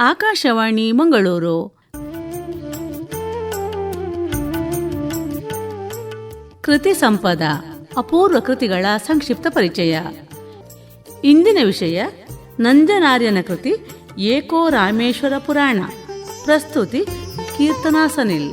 ಆಕಾಶವಾಣಿ ಮಂಗಳೂರು. ಕೃತಿ ಸಂಪದ, ಅಪೂರ್ವ ಕೃತಿಗಳ ಸಂಕ್ಷಿಪ್ತ ಪರಿಚಯ. ಇಂದಿನ ವಿಷಯ, ನಂಜನಾರ್ಯನ ಕೃತಿ ಏಕೋ ರಾಮೇಶ್ವರ ಪುರಾಣ. ಪ್ರಸ್ತುತಿ ಕೀರ್ತನಾಸನಿಲ್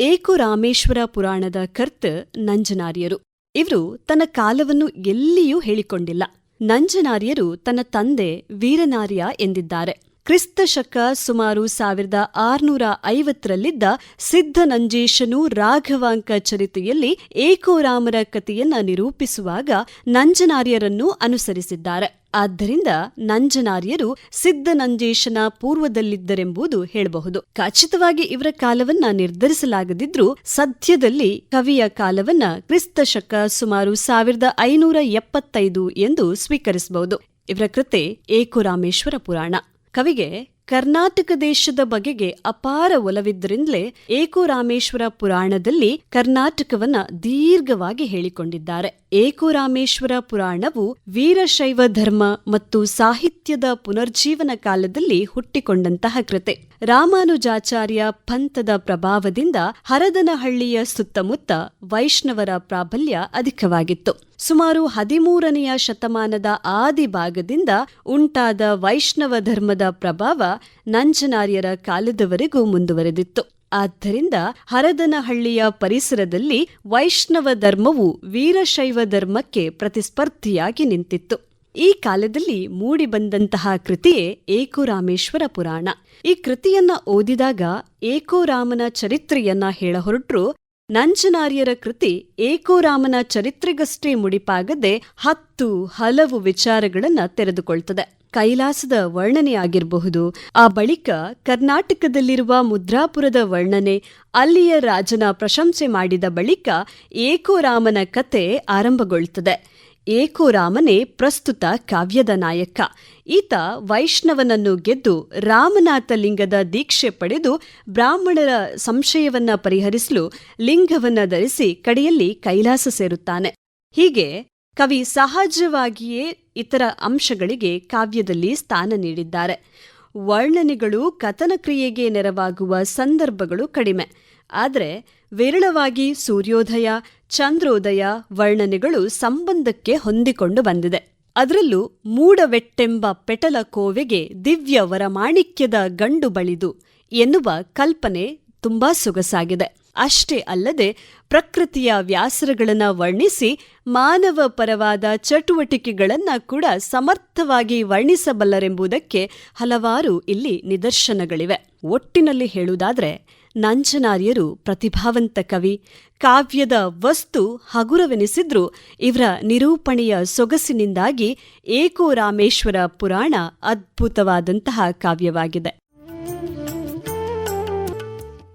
ಏಕೋ ರಾಮೇಶ್ವರ ಪುರಾಣದ ಕರ್ತ ನಂಜನಾರ್ಯರು. ಇವರು ತನ್ನ ಕಾಲವನ್ನು ಎಲ್ಲಿಯೂ ಹೇಳಿಕೊಂಡಿಲ್ಲ. ನಂಜನಾರ್ಯರು ತನ್ನ ತಂದೆ ವೀರನಾರ್ಯ ಎಂದಿದ್ದಾರೆ. ಕ್ರಿಸ್ತ ಶಕ ಸುಮಾರು ಸಾವಿರದ ಆರುನೂರ ಐವತ್ತರಲ್ಲಿದ್ದ ಸಿದ್ಧನಂಜೇಶನು ರಾಘವಾಂಕ ಚರಿತೆಯಲ್ಲಿ ಏಕೋರಾಮರ ಕಥೆಯನ್ನ ನಿರೂಪಿಸುವಾಗ ನಂಜನಾರ್ಯರನ್ನು ಅನುಸರಿಸಿದ್ದಾರೆ. ಆದ್ದರಿಂದ ನಂಜನಾರ್ಯರು ಸಿದ್ಧನಂಜೇಶನ ಪೂರ್ವದಲ್ಲಿದ್ದರೆಂಬುದು ಹೇಳಬಹುದು. ಖಚಿತವಾಗಿ ಇವರ ಕಾಲವನ್ನ ನಿರ್ಧರಿಸಲಾಗದಿದ್ರೂ ಸದ್ಯದಲ್ಲಿ ಕವಿಯ ಕಾಲವನ್ನ ಕ್ರಿಸ್ತ ಶಕ ಸುಮಾರು ಸಾವಿರದ ಐನೂರ ಎಪ್ಪತ್ತೈದು ಎಂದು ಸ್ವೀಕರಿಸಬಹುದು. ಇವರ ಕೃತೆ ಏಕುರಾಮೇಶ್ವರ ಪುರಾಣ. ಕವಿಗೆ ಕರ್ನಾಟಕ ದೇಶದ ಬಗೆಗೆ ಅಪಾರ ಒಲವಿದ್ದರಿಂದಲೇ ಏಕೋರಾಮೇಶ್ವರ ಪುರಾಣದಲ್ಲಿ ಕರ್ನಾಟಕವನ್ನ ದೀರ್ಘವಾಗಿ ಹೇಳಿಕೊಂಡಿದ್ದಾರೆ. ಏಕೋರಾಮೇಶ್ವರ ಪುರಾಣವು ವೀರಶೈವ ಧರ್ಮ ಮತ್ತು ಸಾಹಿತ್ಯದ ಪುನರ್ಜೀವನ ಕಾಲದಲ್ಲಿ ಹುಟ್ಟಿಕೊಂಡಂತಹ ಕೃತೆ. ರಾಮಾನುಜಾಚಾರ್ಯ ಪಂಥದ ಪ್ರಭಾವದಿಂದ ಹರದನಹಳ್ಳಿಯ ಸುತ್ತಮುತ್ತ ವೈಷ್ಣವರ ಪ್ರಾಬಲ್ಯ ಅಧಿಕವಾಗಿತ್ತು. ಸುಮಾರು ಹದಿಮೂರನೆಯ ಶತಮಾನದ ಆದಿ ಭಾಗದಿಂದ ಉಂಟಾದ ವೈಷ್ಣವ ಧರ್ಮದ ಪ್ರಭಾವ ನಂಜನಾರ್ಯರ ಕಾಲದವರೆಗೂ ಮುಂದುವರೆದಿತ್ತು. ಆದ್ದರಿಂದ ಹರದನಹಳ್ಳಿಯ ಪರಿಸರದಲ್ಲಿ ವೈಷ್ಣವ ಧರ್ಮವು ವೀರಶೈವ ಧರ್ಮಕ್ಕೆ ಪ್ರತಿಸ್ಪರ್ಧಿಯಾಗಿ ನಿಂತಿತ್ತು. ಈ ಕಾಲದಲ್ಲಿ ಮೂಡಿಬಂದಂತಹ ಕೃತಿಯೇ ಏಕೋರಾಮೇಶ್ವರ ಪುರಾಣ. ಈ ಕೃತಿಯನ್ನ ಓದಿದಾಗ ಏಕೋರಾಮನ ಚರಿತ್ರೆಯನ್ನ ಹೇಳಹೊರಟ್ರು ನಂಜನಾರ್ಯರ ಕೃತಿ ಏಕೋರಾಮನ ಚರಿತ್ರೆಗಷ್ಟೇ ಮುಡಿಪಾಗದೆ ಹತ್ತು ಹಲವು ವಿಚಾರಗಳನ್ನ ತೆರೆದುಕೊಳ್ತದೆ. ಕೈಲಾಸದ ವರ್ಣನೆಯಾಗಿರಬಹುದು ಆ ಬಳಿಕ ಕರ್ನಾಟಕದಲ್ಲಿರುವ ಮುದ್ರಾಪುರದ ವರ್ಣನೆ, ಅಲ್ಲಿಯ ರಾಜನ ಪ್ರಶಂಸೆ ಮಾಡಿದ ಬಳಿಕ ಏಕೋರಾಮನ ಕತೆ ಆರಂಭಗೊಳ್ತದೆ. ಏಕೋರಾಮನೇ ಪ್ರಸ್ತುತ ಕಾವ್ಯದ ನಾಯಕ. ಈತ ವೈಷ್ಣವನನ್ನು ಗೆದ್ದು ರಾಮನಾಥ ಲಿಂಗದ ದೀಕ್ಷೆ ಪಡೆದು ಬ್ರಾಹ್ಮಣರ ಸಂಶಯವನ್ನ ಪರಿಹರಿಸಲು ಲಿಂಗವನ್ನ ಧರಿಸಿ ಕಡೆಯಲ್ಲಿ ಕೈಲಾಸ ಸೇರುತ್ತಾನೆ. ಹೀಗೆ ಕವಿ ಸಹಜವಾಗಿಯೇ ಇತರ ಅಂಶಗಳಿಗೆ ಕಾವ್ಯದಲ್ಲಿ ಸ್ಥಾನ ನೀಡಿದ್ದಾರೆ. ವರ್ಣನೆಗಳು, ಕಥನ ಕ್ರಿಯೆಗೆ ನೆರವಾಗುವ ಸಂದರ್ಭಗಳು ಕಡಿಮೆ. ಆದರೆ ವಿರಳವಾಗಿ ಸೂರ್ಯೋದಯ, ಚಂದ್ರೋದಯ ವರ್ಣನೆಗಳು ಸಂಬಂಧಕ್ಕೆ ಹೊಂದಿಕೊಂಡು ಬಂದಿದೆ. ಅದರಲ್ಲೂ ಮೂಡವೆಟ್ಟೆಂಬ ಪೆಟಲ ಕೋವೆಗೆ ದಿವ್ಯ ವರಮಾಣಿಕ್ಯದ ಗಂಡು ಬಳಿದು ಎನ್ನುವ ಕಲ್ಪನೆ ತುಂಬಾ ಸೊಗಸಾಗಿದೆ. ಅಷ್ಟೇ ಅಲ್ಲದೆ ಪ್ರಕೃತಿಯ ವ್ಯಾಸರಗಳನ್ನು ವರ್ಣಿಸಿ ಮಾನವ ಪರವಾದ ಚಟುವಟಿಕೆಗಳನ್ನು ಕೂಡ ಸಮರ್ಥವಾಗಿ ವರ್ಣಿಸಬಲ್ಲರೆಂಬುದಕ್ಕೆ ಹಲವಾರು ಇಲ್ಲಿ ನಿದರ್ಶನಗಳಿವೆ. ಒಟ್ಟಿನಲ್ಲಿ ಹೇಳುವುದಾದ್ರೆ ನಂಜನಾರ್ಯರು ಪ್ರತಿಭಾವಂತ ಕವಿ, ಕಾವ್ಯದ ವಸ್ತು ಹಗುರವೆನಿಸಿದ್ರು ಇವರ ನಿರೂಪಣೆಯ ಸೊಗಸಿನಿಂದಾಗಿ ಏಕೋ ರಾಮೇಶ್ವರ ಪುರಾಣ ಅದ್ಭುತವಾದಂತಹ ಕಾವ್ಯವಾಗಿದೆ.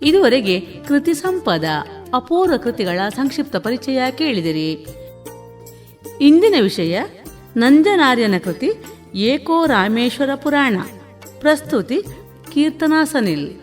ಇದುವರೆಗೆ ಕೃತಿ ಸಂಪದ, ಅಪೂರ್ವ ಕೃತಿಗಳ ಸಂಕ್ಷಿಪ್ತ ಪರಿಚಯ ಕೇಳಿದಿರಿ. ಇಂದಿನ ವಿಷಯ, ನಂಜನಾರ್ಯನ ಕೃತಿ ಏಕೋ ರಾಮೇಶ್ವರ ಪುರಾಣ. ಪ್ರಸ್ತುತಿ ಕೀರ್ತನಾ ಸನಿಲ್.